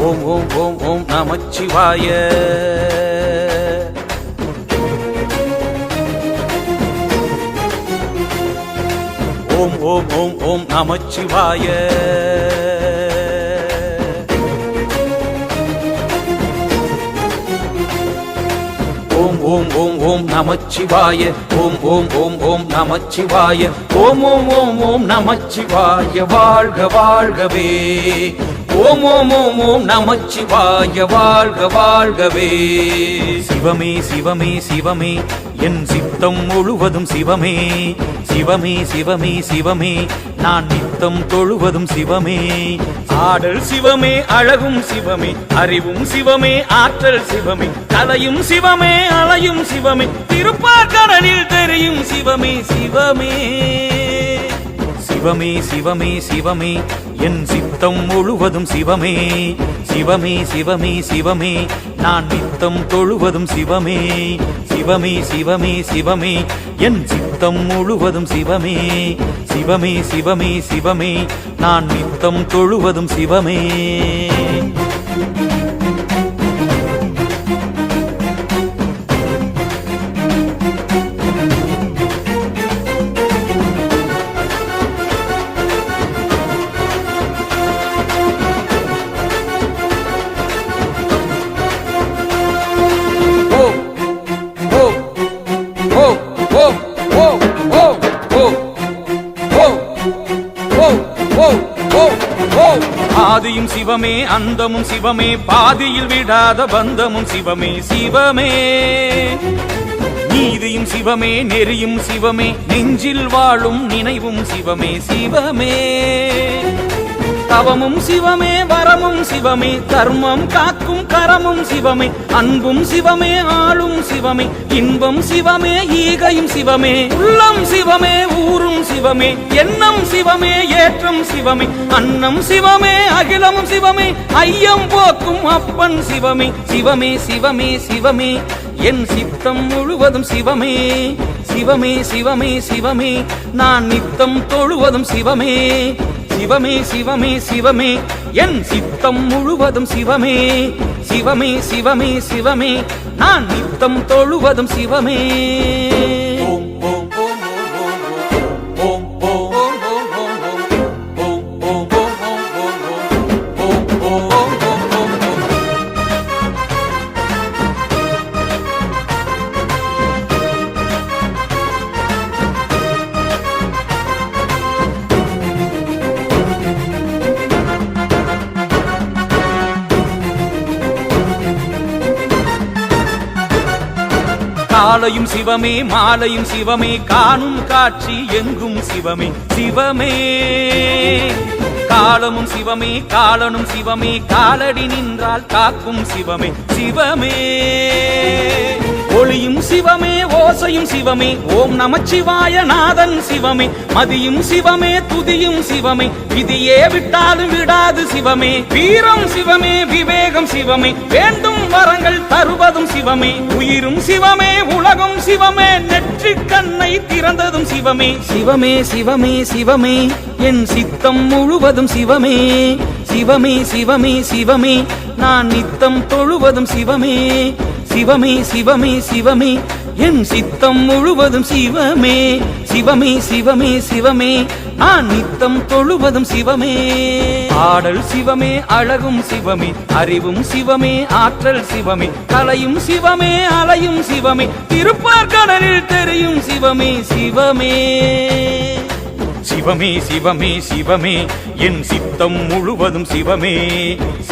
ஓம் ஓம் ஓம் ஓம் நமச்சிவாய ஓம் ஓம் ஓம் ஓம் நமச்சிவாய ஓம் ஓம் ஓம் ஓம் நமச்சிவாய ஓம் ஓம் ஓம் ஓம் நமச்சிவாய ஓம் ஓம் ஓம் ஓம் நமச்சிவாய வாழ்க வாழ்கவே ஓம் ஓம் ஓம் ஓம் நமச்சிவாய வாழ்க வாழ்கவே. சிவமே சிவமே சிவமே என் சித்தம் முழுவதும் சிவமே. சிவமே சிவமே சிவமே நான் நித்தம் தொழுவதும் சிவமே. ஆடல் சிவமே அழகும் சிவமே அறிவும் சிவமே ஆற்றல் சிவமே கலையும் சிவமே அலையும் சிவமே திருப்பார்கடலில் தெரியும் சிவமே சிவமே. சிவமே சிவமே சிவமே. என் சித்தம் முழுவதும் சிவமே. சிவமே சிவமே சிவமே. நான் நித்தம் தொழுவதும் சிவமே. சிவமே சிவமே சிவமே. என் சித்தம் முழுவதும் சிவமே. சிவமே சிவமே சிவமே. நான் நித்தம் தொழுவதும் சிவமே. ஆதியும் சிவமே அந்தமும் சிவமே பாதியில் விடாத பந்தமும் சிவமே சிவமே. நீதியும் சிவமே நெறியும் சிவமே நெஞ்சில் வாழும் நினைவும் சிவமே சிவமே. தவமும் சிவமே வரமும் சிவமே தர்மம் காக்கும் கரமும் சிவமே அன்பும் சிவமே ஆளும் சிவமே இன்பம் சிவமே ஈகையும் சிவமே உள்ளம் சிவமே ஊரும் சிவமே எண்ணம் சிவமே ஏற்றம் சிவமே அன்னம் சிவமே அகிலமும் சிவமே ஐயம் போக்கும் அப்பன் சிவமே சிவமே சிவமே சிவமே என் சித்தம் முழுவதும் சிவமே சிவமே சிவமே சிவமே நான் நித்தம் தொழுவதும் சிவமே சிவமே சிவமே சிவமே என் சித்தம் முழுவதும் சிவமே. சிவமே சிவமே சிவமே. நான் நித்தம் தொழுவதும் சிவமே. காலையும் சிவமே மாலையும் சிவமே காணும் காட்சி எங்கும் சிவமே சிவமே. காலமும் சிவமே காலனும் சிவமே காலடி நின்றால் காக்கும் சிவமே சிவமே. ஒளியும் சிவமே ஓசையும் சிவமே ஓம் நமச்சிவாய நாதன் சிவமே. மதியும் சிவமே துதியும் சிவமே விதியே விட்டாலும் விடாது சிவமே. வீரம் சிவமே விவேகம் சிவமே. வேண்டும் வரங்கள் தருவதும் சிவமே. உயிரும் சிவமே உலகம் சிவமே நெற்றி கண்ணை திறந்ததும் சிவமே. சிவமே சிவமே சிவமே என் சித்தம் முழுவதும் சிவமே. சிவமே சிவமே சிவமே நான் நித்தம் தொழுவதும் சிவமே. சிவமே சிவமே சிவமே என் சித்தம் முழுவதும் சிவமே. சிவமே சிவமே சிவமே நான் நித்தம் தொழுவதும் சிவமே. ஆடல் சிவமே அழகும் சிவமே. அறிவும் சிவமே ஆற்றல் சிவமே. கலையும் சிவமே அலையும் சிவமே. திருப்பார்கடலில் தெரியும் சிவமே சிவமே. சிவமே சிவமே சிவமே. என் சித்தம் முழுவதும் சிவமே.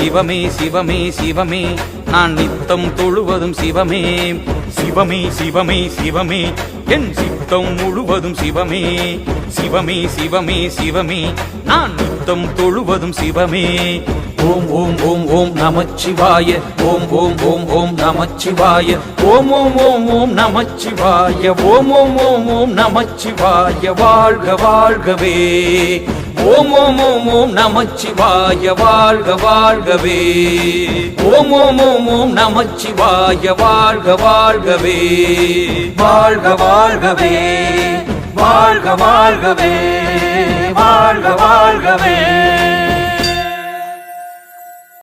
சிவமே சிவமே சிவமே. நான் நித்தம் தொழுவதும் சிவமே. சிவமே சிவமே சிவமே. என் சித்தம் முழுவதும் சிவமே. சிவமே சிவமே சிவமே. நான் நித்தம் தொழுவதும் சிவமே. ஓம் ஓம் ஓம் ஓம் நமச்சிவாய ஓம் ஓம் ஓம் ஓம் நமச்சிவாய ஓம் ஓம் ஓம் ஓம் நமச்சிவாய ஓம் ஓம் ஓம் ஓம் நமச்சிவாய வாழ்க வாழ்கவே ஓம் ஓம் ஓம் ஓம் நமச்சிவாய வாழ்க வாழ்கவே ஓம் ஓம் ஓம் ஓம் நமச்சிவாய வாழ்க வாழ்கவே வாழ்க வாழ்கவே வாழ்க வாழ்கவே வாழ்க வாழ்கவே